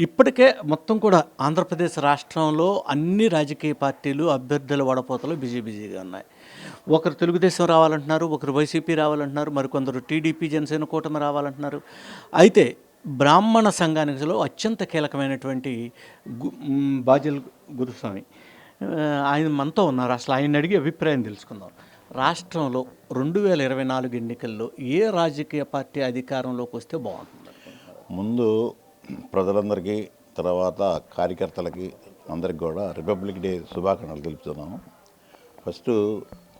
ఇప్పటికే మొత్తం కూడా ఆంధ్రప్రదేశ్ రాష్ట్రంలో అన్ని రాజకీయ పార్టీలు అభ్యర్థుల వడపోతలు బిజీ బిజీగా ఉన్నాయి. ఒకరు తెలుగుదేశం రావాలంటున్నారు ఒకరు వైసీపీ రావాలంటున్నారు మరికొందరు టీడీపీ జనసేన కూటమి రావాలంటున్నారు. అయితే బ్రాహ్మణ సంఘానికిలో అత్యంత కీలకమైనటువంటి గు- బాజల్ గురుస్వామి ఆయన మనతో ఉన్నారు. అసలు ఆయన అడిగి అభిప్రాయం తెలుసుకుందాం. రాష్ట్రంలో రెండు వేల ఇరవై నాలుగు ఎన్నికల్లో ఏ రాజకీయ పార్టీ అధికారంలోకి వస్తే బాగుంటుంది ముందు ప్రజలందరికీ తర్వాత కార్యకర్తలకి అందరికి కూడా రిపబ్లిక్ డే శుభాకాంక్షలు తెలుపుతున్నాను. ఫస్ట్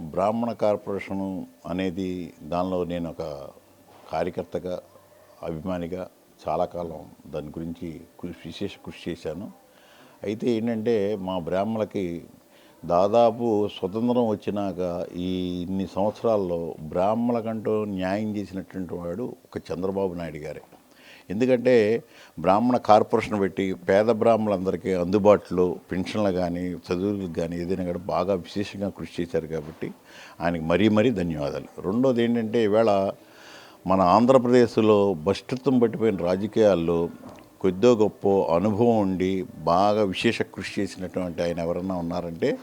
బ్రాహ్మణ కార్పొరేషన్ అనేది దానిలో నేను ఒక కార్యకర్తగా అభిమానిగా చాలా కాలం దాని గురించి కృషి విశేష కృషి చేశాను. అయితే ఏంటంటే మా బ్రాహ్మణులకి దాదాపు స్వతంత్రం వచ్చినాక ఈ ఇన్ని సంవత్సరాల్లో బ్రాహ్మణులకంటూ న్యాయం చేసినటువంటి వాడు ఒక చంద్రబాబు నాయుడు గారే. ఎందుకంటే బ్రాహ్మణ కార్పొరేషన్ పెట్టి పేద బ్రాహ్మణులందరికీ అందుబాటులో పెన్షన్లు కానీ చదువులకు కానీ ఏదైనా కూడా బాగా విశేషంగా కృషి చేశారు కాబట్టి ఆయనకి మరీ మరీ ధన్యవాదాలు. రెండోది ఏంటంటే ఈవేళ మన ఆంధ్రప్రదేశ్లో భ్రష్టత్వం పట్టిపోయిన రాజకీయాల్లో కొద్దో గొప్ప అనుభవం ఉండి బాగా విశేష కృషి చేసినటువంటి ఆయన ఎవరన్నా ఉన్నారంటే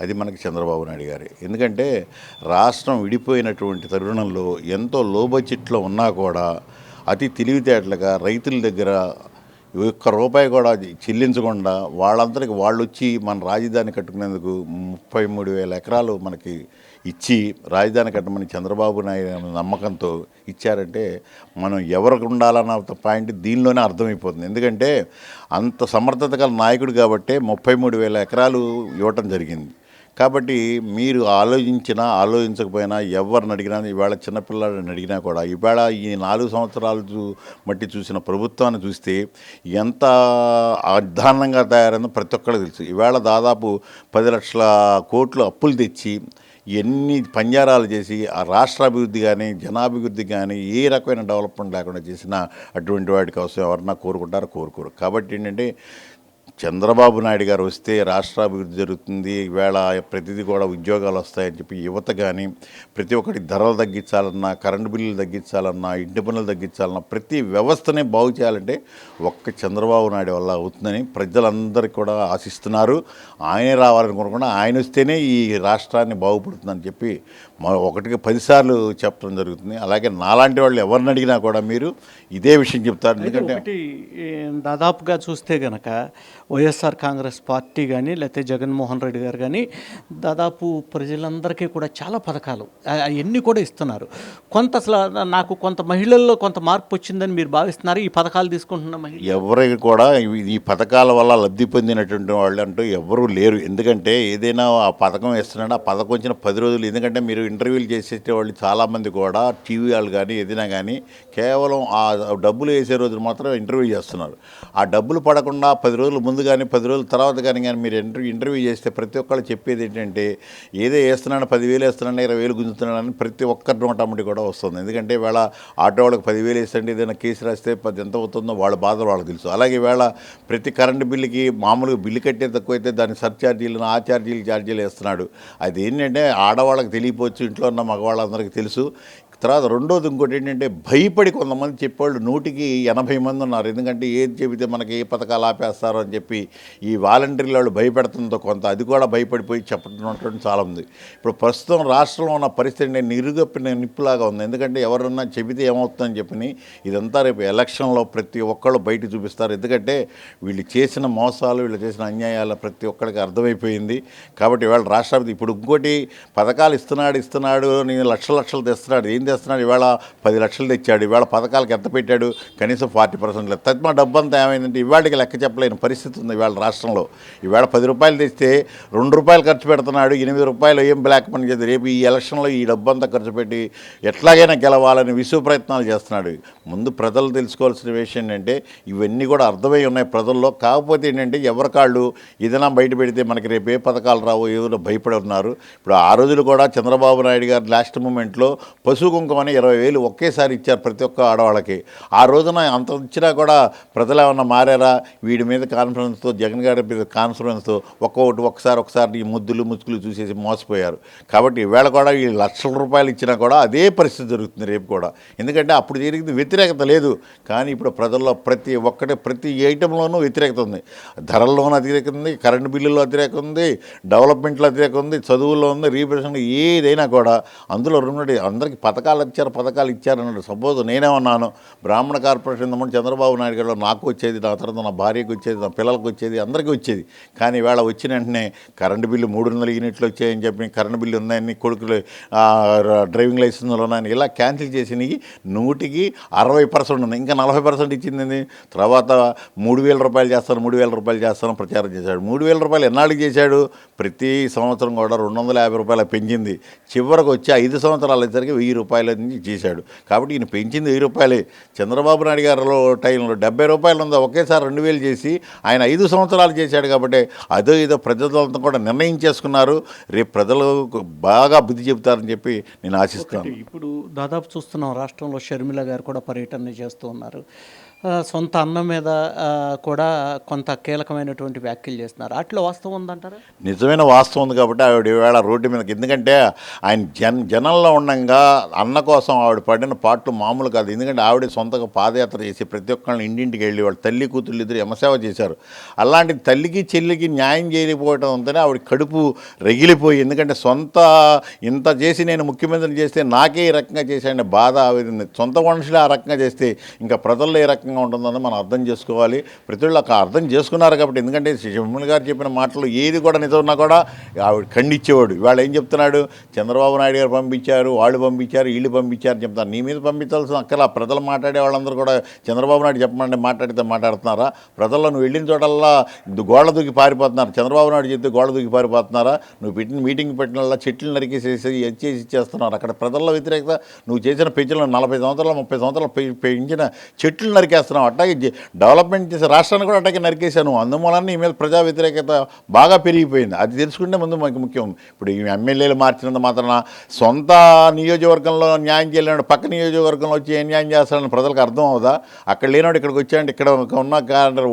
అది మనకి చంద్రబాబు నాయుడు గారే. ఎందుకంటే రాష్ట్రం విడిపోయినటువంటి తరుణంలో ఎంతో లో బడ్జెట్లో ఉన్నా కూడా అతి తెలివితేటలుగా రైతుల దగ్గర ఒక్క రూపాయి కూడా చెల్లించకుండా వాళ్ళందరికీ వాళ్ళు వచ్చి మన రాజధాని కట్టుకునేందుకు ముప్పై మూడు వేల ఎకరాలు మనకి ఇచ్చి రాజధాని కట్టమని చంద్రబాబు నాయుడు నమ్మకంతో ఇచ్చారంటే మనం ఎవరికి ఉండాలన్న పాయింట్ దీనిలోనే అర్థమైపోతుంది. ఎందుకంటే అంత సమర్థత గల నాయకుడు కాబట్టే ముప్పై మూడు వేల ఎకరాలు ఇవ్వటం జరిగింది. కాబట్టి మీరు ఆలోచించినా ఆలోచించకపోయినా ఎవరిని అడిగినా ఇవాళ చిన్నపిల్లాడిని అడిగినా కూడా ఇవాళ ఈ నాలుగు సంవత్సరాలు చూ- చూసిన ప్రభుత్వాన్ని చూస్తే ఎంత అధ్వాన్నంగా తయారైందో ప్రతి ఒక్కరికి తెలుసు. ఇవాళ దాదాపు పది లక్షల కోట్లు అప్పులు తెచ్చి ఎన్ని పంజారాలు చేసి ఆ రాష్ట్ర అభివృద్ధి కానీ జనాభివృద్ధి కానీ ఏ రకమైన డెవలప్మెంట్ లేకుండా చేసిన అటువంటి వాటి కోసం ఎవరన్నా కోరుకుంటారో? కోరుకోరు. కాబట్టి ఏంటంటే చంద్రబాబు నాయుడు గారు వస్తే రాష్ట్రాభివృద్ధి జరుగుతుంది ఈవేళ ప్రతిదీ కూడా ఉద్యోగాలు వస్తాయని చెప్పి యువత కానీ ప్రతి ఒక్కటి ధరలు తగ్గించాలన్నా కరెంటు బిల్లులు తగ్గించాలన్నా ఇంటి పనులు తగ్గించాలన్నా ప్రతి వ్యవస్థనే బాగు చేయాలంటే ఒక్క చంద్రబాబు నాయుడు వల్ల అవుతుందని ప్రజలందరికీ కూడా ఆశిస్తున్నారు. ఆయనే రావాలనుకోకుండా ఆయన వస్తేనే ఈ రాష్ట్రాన్ని బాగుపడుతుందని చెప్పి మా ఒకటికి పదిసార్లు చెప్పడం జరుగుతుంది. అలాగే నాలాంటి వాళ్ళు ఎవరిని అడిగినా కూడా మీరు ఇదే విషయం చెప్తారు. ఎందుకంటే దాదాపుగా చూస్తే గనక వైఎస్ఆర్ కాంగ్రెస్ పార్టీ కానీ లేకపోతే జగన్మోహన్ రెడ్డి గారు కానీ దాదాపు ప్రజలందరికీ కూడా చాలా పథకాలు అవన్నీ కూడా ఇస్తున్నారు. కొంత అసలు నాకు కొంత మహిళల్లో కొంత మార్పు వచ్చిందని మీరు భావిస్తున్నారు? ఈ పథకాలు తీసుకుంటున్న మహిళ ఎవరికి కూడా ఈ పథకాల వల్ల లబ్ధి పొందినటువంటి వాళ్ళు అంటూ ఎవరూ లేరు. ఎందుకంటే ఏదైనా ఆ పథకం వేస్తున్నాడు ఆ పథకం వచ్చిన పది రోజులు ఎందుకంటే మీరు ఇంటర్వ్యూలు చేసే వాళ్ళు చాలామంది కూడా టీవీ వాళ్ళు కానీ ఏదైనా కానీ కేవలం ఆ డబ్బులు వేసే రోజులు మాత్రం ఇంటర్వ్యూ చేస్తున్నారు. ఆ డబ్బులు పడకుండా పది రోజులు ముందు కానీ పది రోజుల తర్వాత కానీ కానీ మీరు ఇంటర్వ్యూ ఇంటర్వ్యూ చేస్తే ప్రతి ఒక్కళ్ళు చెప్పేది ఏంటంటే ఏదో వేస్తున్నాడు పదివేలు వేస్తున్నాడు ఇరవై వేలు గుంజుతున్నాడు అని ప్రతి ఒక్కరి నోటమ్మటి కూడా వస్తుంది. ఎందుకంటే వేళ ఆటో వాళ్ళకి పదివేలు వేస్తుంటే ఏదైనా కేసు రాస్తే పది ఎంత అవుతుందో వాళ్ళ బాధలు వాళ్ళకి తెలుసు. అలాగే వేళ ప్రతి కరెంటు బిల్లుకి మామూలుగా బిల్లు కట్టే తక్కువైతే దాని సర్ఛార్జీలను ఆ ఛార్జీలు ఛార్జీలు వేస్తున్నాడు. అది ఏంటంటే ఆడవాళ్ళకి తెలియపోవచ్చు ఇంట్లో ఉన్న మగవాళ్ళందరికీ తెలుసు. తర్వాత రెండోది ఇంకోటి ఏంటంటే భయపడి కొంతమంది చెప్పేవాళ్ళు నూటికి ఎనభై మంది ఉన్నారు. ఎందుకంటే ఏది చెబితే మనకి ఏ పథకాలు ఆపేస్తారో అని చెప్పి ఈ వాలంటీర్ల వాళ్ళు భయపెడుతుందో కొంత అది కూడా భయపడిపోయి చెప్పడం చాలా ఉంది. ఇప్పుడు ప్రస్తుతం రాష్ట్రంలో ఉన్న పరిస్థితి నేను నిరుగప్పిన నిప్పులాగా ఉంది. ఎందుకంటే ఎవరన్నా చెబితే ఏమవుతుందని చెప్పని ఇదంతా రేపు ఎలక్షన్లో ప్రతి ఒక్కళ్ళు బయట చూపిస్తారు. ఎందుకంటే వీళ్ళు చేసిన మోసాలు వీళ్ళు చేసిన అన్యాయాలు ప్రతి ఒక్కరికి అర్థమైపోయింది. కాబట్టి ఇవాళ రాష్ట్రపతి ఇప్పుడు ఇంకోటి పథకాలు ఇస్తున్నాడు ఇస్తున్నాడు నేను లక్షల లక్షలు తెస్తున్నాడు. ఏం చేస్తున్నాడు ఇవాళ పది లక్షలు తెచ్చాడు ఇవాళ పథకాలకు ఎంత పెట్టాడు కనీసం ఫార్టీ పర్సెంట్ లేదు తద్మా డబ్బు అంతా ఏమైందంటే ఇవాళకి లెక్క చెప్పలేని పరిస్థితి ఉంది ఇవాళ రాష్ట్రంలో. ఇవాళ పది రూపాయలు తెస్తే రెండు రూపాయలు ఖర్చు పెడుతున్నాడు ఎనిమిది రూపాయలు ఏం బ్లాక్ మనీ చేస్తే రేపు ఈ ఎలక్షన్లో ఈ డబ్బు అంతా ఖర్చు పెట్టి ఎట్లాగైనా గెలవాలని విశ్వ ప్రయత్నాలు చేస్తున్నాడు. ముందు ప్రజలు తెలుసుకోవాల్సిన విషయం ఏంటంటే ఇవన్నీ కూడా అర్థమై ఉన్నాయి ప్రజల్లో. కాకపోతే ఏంటంటే ఎవరికాళ్ళు ఏదైనా బయట పెడితే మనకి రేపు ఏ పథకాలు రావో ఏదో భయపడి ఉన్నారు ఇప్పుడు ఆ రోజులు కూడా చంద్రబాబు నాయుడు గారు లాస్ట్ మూమెంట్లో పశువు కుంకుమ అని ఇరవై వేలు ఒకేసారి ఇచ్చారు ప్రతి ఒక్క ఆడవాళ్ళకి. ఆ రోజున అంత ఇచ్చినా కూడా ప్రజలు ఏమన్నా మారారా? వీడి మీద కాన్ఫిడెన్స్తో జగన్ గారి మీద కాన్ఫిడెన్స్తో ఒక్కొక్కటి ఒకసారి ఒకసారి ఈ ముద్దులు ముచ్చుకులు చూసేసి మోసపోయారు. కాబట్టి ఈవేళ కూడా ఈ లక్షల రూపాయలు ఇచ్చినా కూడా అదే పరిస్థితి జరుగుతుంది రేపు కూడా. ఎందుకంటే అప్పుడు జరిగింది వ్యతిరేకత లేదు. కానీ ఇప్పుడు ప్రజల్లో ప్రతి ఒక్కటి ప్రతి ఐటెంలోనూ వ్యతిరేకత ఉంది. ధరల్లోనూ వ్యతిరేకత ఉంది కరెంటు బిల్లుల్లో వ్యతిరేకత ఉంది డెవలప్మెంట్లో వ్యతిరేకత ఉంది చదువుల్లో ఉంది రీప్రజెంట్ ఏదైనా కూడా అందులో రెండు అందరికీ పథకాలు ఇచ్చారు పథకాలు ఇచ్చారు సపోజ్ నేనే ఉన్నాను బ్రాహ్మణ కార్పొరేషన్ ముందు చంద్రబాబు నాయుడు గారు నాకు వచ్చేది నా తర్వాత నా భార్యకు వచ్చేది నా పిల్లలకు వచ్చేది అందరికీ వచ్చేది. కానీ వేళ వచ్చిన వెంటనే కరెంటు బిల్లు మూడు వందల యూనిట్లు వచ్చాయని చెప్పి కరెంటు బిల్లు ఉన్నాయని కొడుకులు డ్రైవింగ్ లైసెన్స్లు ఉన్నాయని ఇలా క్యాన్సిల్ చేసినవి నూటికి అరవై పర్సెంట్ ఉంది ఇంకా నలభై పర్సెంట్ ఇచ్చింది తర్వాత మూడు వేల రూపాయలు చేస్తాను మూడు వేల రూపాయలు చేస్తాను ప్రచారం చేశాడు. మూడు వేల రూపాయలు ఎన్నాళ్ళకి చేశాడు? ప్రతి సంవత్సరం కూడా రెండు వందల యాభై రూపాయలు పెంచింది. చివరికి వచ్చి ఐదు సంవత్సరాలు వచ్చేసరికి వెయ్యి రూపాయలు నుంచి చేశాడు. కాబట్టి ఈయన పెంచింది వెయ్యి రూపాయలే. చంద్రబాబు నాయుడు గారిలో టైంలో డెబ్బై రూపాయలు ఉందో. ఒకేసారి రెండు వేలు చేసి ఆయన ఐదు సంవత్సరాలు చేశాడు కాబట్టి అదో ఏదో ప్రజలంతా కూడా నిర్ణయం చేసుకున్నారు. రేపు ప్రజలకు బాగా బుద్ధి చెబుతారని చెప్పి నేను ఆశిస్తాను ఇప్పుడు దాదాపు చూస్తున్నాం రాష్ట్రంలో షర్మిల గారు కూడా పర్యటన చేస్తూ ఉన్నారు. సొంత అన్నం మీద కూడా కొంత కీలకమైనటువంటి వ్యాఖ్యలు చేస్తున్నారు. అట్లా వాస్తవం ఉందంటారా? నిజమైన వాస్తవం ఉంది కాబట్టి ఆవిడ ఈవేళ రోడ్డు మీదకి ఎందుకంటే ఆయన జన్ జనంలో ఉండగా అన్న కోసం ఆవిడ పడిన పాటలు మామూలు కాదు. ఎందుకంటే ఆవిడ సొంతగా పాదయాత్ర చేసి ప్రతి ఒక్కళ్ళని ఇంటింటికి వెళ్ళి వాళ్ళ తల్లి కూతుళ్ళు ఇద్దరు యమసేవ చేశారు. అలాంటి తల్లికి చెల్లికి న్యాయం చేయకపోవడం అంతనే ఆవిడ కడుపు రగిలిపోయి ఎందుకంటే సొంత ఇంత చేసి నేను ముఖ్యమంత్రిని చేస్తే నాకే ఈ రకంగా చేశాడనే బాధ సొంత మనుషులు ఆ రకంగా చేస్తే ఇంకా ప్రజల్లో ఏ రకంగా ఉంటుందని మనం అర్థం చేసుకోవాలి. ప్రతి ఒళ్ళు అక్కడ అర్థం చేసుకున్నారు కాబట్టి ఎందుకంటే శివముని గారు చెప్పిన మాటలు ఏది కూడా నిజమన్నా ఉన్నా కూడా ఆవిడ ఖండించేవాడు. ఇవాళ ఏం చెప్తున్నాడు? చంద్రబాబు నాయుడు గారు పంపించారు వాళ్ళు పంపించారు వీళ్ళు పంపించారు చెప్తారు నీ మీద పంపించాల్సిన అక్కల ప్రజలు మాట్లాడే వాళ్ళందరూ కూడా చంద్రబాబు నాయుడు చెప్పమంటే మాట్లాడితే మాట్లాడుతున్నారా? ప్రజల్లో నువ్వు వెళ్ళిన చోటల్లా గోడ దూకి పారిపోతున్నారు. చంద్రబాబు నాయుడు చెప్తే గోడ దూకి పారిపోతున్నారా? నువ్వు పెట్టిన మీటింగ్ పెట్టినల్లా చెట్లు నరికేసేసి చేసి ఇచ్చేస్తున్నారు అక్కడ ప్రజల్లో వ్యతిరేకత నువ్వు చేసిన పెంచిన నలభై సంవత్సరాలు ముప్పై సంవత్సరాలు పెంచిన చెట్లు నరికేస్తున్నావు అట్టాగే డెవలప్మెంట్ చేసే రాష్ట్రాన్ని కూడా అట్టాగే నరికేశాను. అందువలన నీ మీద ప్రజా వ్యతిరేకత బాగా పెరిగిపోయింది. అది తెలుసుకుంటే ముందు మాకు ముఖ్యం. ఇప్పుడు ఈ ఎమ్మెల్యేలు మార్చినంత మాత్రాన సొంత నియోజకవర్గంలో న్యాయం చేయలేడు పక్క నియోజకవర్గంలో వచ్చి ఏం న్యాయం చేస్తారని ప్రజలకు అర్థం అవుదా? అక్కడ లేనివాడు ఇక్కడికి వచ్చాయంటే ఇక్కడ ఉన్న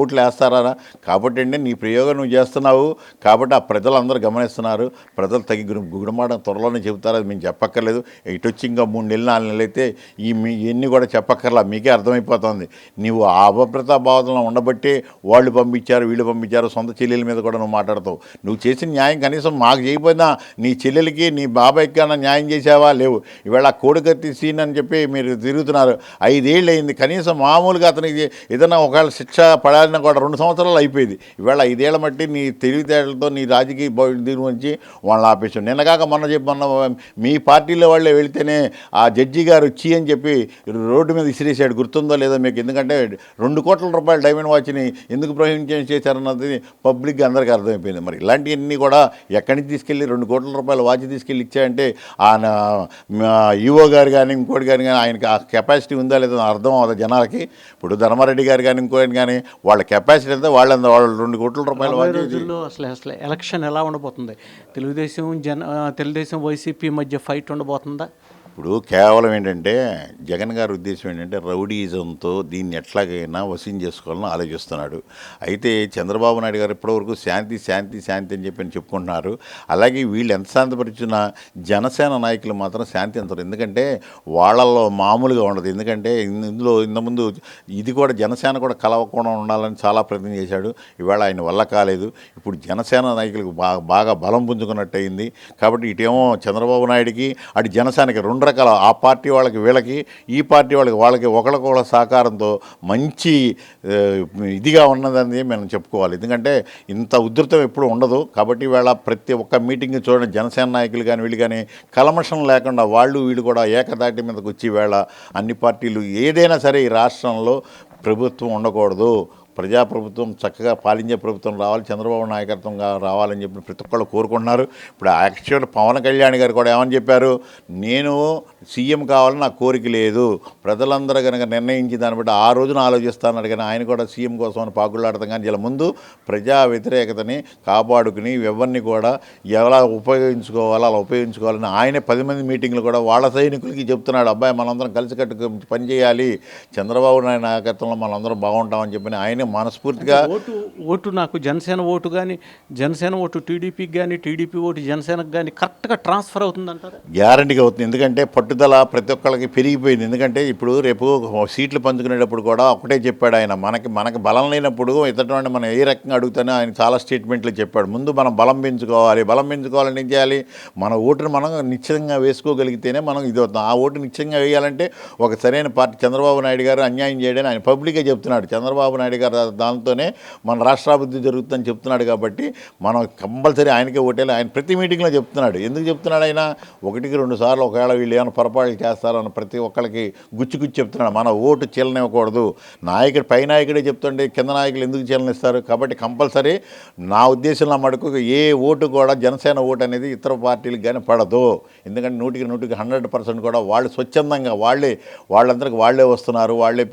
ఓట్లు వేస్తారా? కాబట్టి అండి నీ ప్రయోగం నువ్వు చేస్తున్నావు. కాబట్టి ఆ ప్రజలందరూ గమనిస్తున్నారు. ప్రజలు తగి గుణమాట త్వరలోనే చెబుతారు. అది మేము చెప్పక్కర్లేదు. ఇటు వచ్చి ఇంకా మూడు నెలలు నాలుగు నెలలు అయితే ఈ మీ ఇవన్నీ కూడా చెప్పక్కర్లా. మీకే అర్థమైపోతుంది. నీవు ఆ అభద్రతా ఉండబట్టే ఉండబట్టి వాళ్ళు పంపించారు వీళ్ళు పంపించారు సొంత చెల్లెల మీద కూడా నువ్వు మాట్లాడతావు. నువ్వు చేసిన న్యాయం కనీసం మాకు చేయకపోయినా నీ చెల్లెలకి నీ బాబాయ్కి కన్నా న్యాయం చేసావా లేవు. ఇవాళ కోడికత్తి సీన్ అని చెప్పి మీరు తిరుగుతున్నారు. ఐదేళ్ళు అయింది కనీసం మామూలుగా అతనికి ఏదైనా ఒకవేళ శిక్ష పడాలన్నా కూడా రెండు సంవత్సరాలు అయిపోయింది. ఇవాళ ఐదేళ్ళ మట్టి నీ తెలివితేటలతో నీ రాజకీయ దీని గురించి వాళ్ళని ఆపేసాం నిన్నగాక మొన్న చెప్పి మొన్న మీ పార్టీలో వాళ్ళే వెళితేనే ఆ జడ్జి గారు వచ్చి అని చెప్పి రోడ్డు మీద ఇసిరేసాడు గుర్తుందో లేదో మీకు ఎందుకంటే రెండు కోట్ల రూపాయల డైమండ్ వాచ్ని ఎందుకు ప్రయోజనం చేశారన్నది పబ్లిక్గా అందరికీ అర్థమైపోయింది. మరి ఇలాంటివన్నీ కూడా ఎక్కడి నుంచి తీసుకెళ్ళి రెండు కోట్ల రూపాయల వాచ్ తీసుకెళ్ళి ఇచ్చాయంటే ఆయన ఈఓ గారు కానీ ఇంకోటి గారు కానీ ఆయనకి ఆ కెపాసిటీ ఉందా లేదా అర్థం అవుతుంది జనాలకి. ఇప్పుడు ధర్మారెడ్డి గారు కానీ ఇంకోటి కానీ వాళ్ళ కెపాసిటీ ఎంత వాళ్ళ వాళ్ళు రెండు కోట్ల రూపాయల రోజుల్లో అసలు అసలు ఎలక్షన్ ఎలా ఉండబోతుంది? తెలుగుదేశం జన తెలుగుదేశం వైసీపీ మధ్య ఫైట్ ఉండబోతుందా? ఇప్పుడు కేవలం ఏంటంటే జగన్ గారి ఉద్దేశం ఏంటంటే రౌడీజంతో దీన్ని ఎట్లాగైనా వసూలు చేసుకోవాలని ఆలోచిస్తున్నాడు. అయితే చంద్రబాబు నాయుడు గారు ఇప్పటివరకు శాంతి శాంతి శాంతి అని చెప్పి చెప్పుకుంటున్నారు. అలాగే వీళ్ళు ఎంత శాంతిపరిచిన జనసేన నాయకులు మాత్రం శాంతి అంతరు ఎందుకంటే వాళ్ళల్లో మామూలుగా ఉండదు. ఎందుకంటే ఇందులో ఇంతకుముందు ఇది కూడా జనసేన కూడా కలవకుండా ఉండాలని చాలా ప్రయత్నం చేశాడు. ఇవాళ ఆయన వల్ల కాలేదు. ఇప్పుడు జనసేన నాయకులకు బాగా బాగా బలం పుంజుకున్నట్టు అయింది కాబట్టి ఇటేమో చంద్రబాబు నాయుడికి అటు జనసేనకి రెండు రకరకాల ఆ పార్టీ వాళ్ళకి వీళ్ళకి ఈ పార్టీ వాళ్ళకి వాళ్ళకి ఒకరికొకళ్ళ సహకారంతో మంచి ఇదిగా ఉన్నదని మనం చెప్పుకోవాలి. ఎందుకంటే ఇంత ఉధృతం ఎప్పుడు ఉండదు. కాబట్టి వేళ ప్రతి ఒక్క మీటింగ్ చూడండి. జనసేన నాయకులు కానీ వీళ్ళు కానీ కలమషం లేకుండా వాళ్ళు వీళ్ళు కూడా ఏకదాటి మీదకి వచ్చి వేళ అన్ని పార్టీలు ఏదైనా సరే ఈ రాష్ట్రంలో ప్రభుత్వం ఉండకూడదు. ప్రజాప్రభుత్వం చక్కగా పాలించే ప్రభుత్వం రావాలి చంద్రబాబు నాయకత్వంగా రావాలని చెప్పి ప్రతి ఒక్కళ్ళు కోరుకుంటున్నారు. ఇప్పుడు యాక్చువల్ పవన్ కళ్యాణ్ గారు కూడా ఏమని చెప్పారు? నేను సీఎం కావాలని నా కోరిక లేదు. ప్రజలందరూ కనుక నిర్ణయించి దాన్ని బట్టి ఆ రోజున ఆలోచిస్తాను కానీ ఆయన కూడా సీఎం కోసం అని పాకులాడతాం కానీ ఇలా ముందు ప్రజా వ్యతిరేకతని కాపాడుకుని ఎవరిని కూడా ఎలా ఉపయోగించుకోవాలో అలా ఉపయోగించుకోవాలని ఆయనే పది మంది మీటింగ్లు కూడా వాళ్ళ సైనికులకి చెప్తున్నాడు. అబ్బాయి మనందరం కలిసికట్టు పనిచేయాలి చంద్రబాబు నాయుడు నాయకత్వంలో మనందరం బాగుంటామని చెప్పి ఆయనే మనస్ఫూర్తిగా ఓటు ఓటు నాకు జనసేన ఓటు కానీ జనసేన ఓటు టీడీపీకి కానీ టీడీపీ ఓటు జనసేనకు కానీ కరెక్ట్గా ట్రాన్స్ఫర్ అవుతుందంటారా? గ్యారంటీగా అవుతుంది. ఎందుకంటే పట్టుదల ప్రతి ఒక్కళ్ళకి పెరిగిపోయింది. ఎందుకంటే ఇప్పుడు రేపు సీట్లు పంచుకునేటప్పుడు కూడా ఒకటే చెప్పాడు ఆయన. మనకి మనకి బలం లేనప్పుడు ఇతరులని మనం ఏ రకంగా అడుగుతానో ఆయన చాలా స్టేట్మెంట్లు చెప్పాడు. ముందు మనం బలం పెంచుకోవాలి. బలం పెంచుకోవాలని ఏం చేయాలి? మన ఓటును మనం నిశ్చితంగా వేసుకోగలిగితేనే మనం ఇది అవుతాం. ఆ ఓటు నిశ్చయంగా వేయాలంటే ఒక సరైన పార్టీ చంద్రబాబు నాయుడు గారు అన్యాయం చేయడని ఆయన పబ్లిక్గా చెప్తున్నాడు. చంద్రబాబు నాయుడు గారు దాంతోనే మన రాష్ట్రాభివృద్ధి జరుగుతుందని చెప్తున్నాడు కాబట్టి మనం కంపల్సరీ ఆయనకే ఓటేయాలి. ఆయన ప్రతి మీటింగ్లో చెప్తున్నాడు. ఎందుకు చెప్తున్నాడు ఆయన? ఒకటికి రెండు సార్లు ఒకవేళ వీళ్ళు ఏమైనా పొరపాట్లు చేస్తారని ప్రతి ఒక్కరికి గుచ్చి గుచ్చి చెప్తున్నాడు. మన ఓటు చీలనివ్వకూడదు. నాయకుడు పై నాయకుడే చెప్తుంటే కింద నాయకులు ఎందుకు చీలనిస్తారు? కాబట్టి కంపల్సరీ నా ఉద్దేశంలో మటుకు ఏ ఓటు కూడా జనసేన ఓటు అనేది ఇతర పార్టీలకు కానీ పడదు. ఎందుకంటే నూటికి నూటికి హండ్రెడ్ పర్సెంట్ కూడా వాళ్ళు స్వచ్ఛందంగా వాళ్ళే వాళ్ళందరికీ వాళ్ళే వస్తున్నారు వాళ్ళే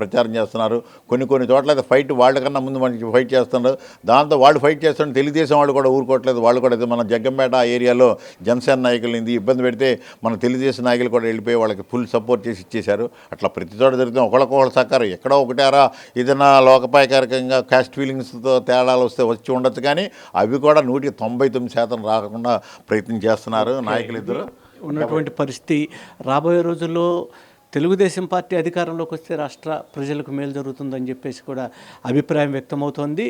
ప్రచారం చేస్తున్నారు. కొన్ని కొన్ని చోట్ల అయితే ఫైట్ వాళ్ళకన్నా ముందు మనకి ఫైట్ చేస్తున్నారు. దాంతో వాళ్ళు ఫైట్ చేస్తుంటే తెలుగుదేశం వాళ్ళు కూడా ఊరుకోవట్లేదు. వాళ్ళు కూడా మన జగ్గంపేట ఏరియాలో జనసేన నాయకులు ఇది ఇబ్బంది పెడితే మన తెలుగుదేశం నాయకులు కూడా వెళ్ళిపోయి వాళ్ళకి ఫుల్ సపోర్ట్ చేసి ఇచ్చేశారు. అట్లా ప్రతి చోట జరుగుతుంది. ఒకళ్ళకొకళ్ళు సహకారం. ఎక్కడో ఒకటారా ఏదైనా లోకపాయకారికంగా క్యాస్ట్ ఫీలింగ్స్తో తేడాలు వస్తే వచ్చి ఉండొచ్చు కానీ అవి కూడా నూటికి తొంభై తొమ్మిది శాతం రాకుండా ప్రయత్నం చేస్తున్నారు నాయకులు ఇద్దరు. ఉన్నటువంటి పరిస్థితి రాబోయే రోజుల్లో తెలుగుదేశం పార్టీ అధికారంలోకి వస్తే రాష్ట్ర ప్రజలకు మేలు జరుగుతుందని చెప్పేసి కూడా అభిప్రాయం వ్యక్తమవుతోంది.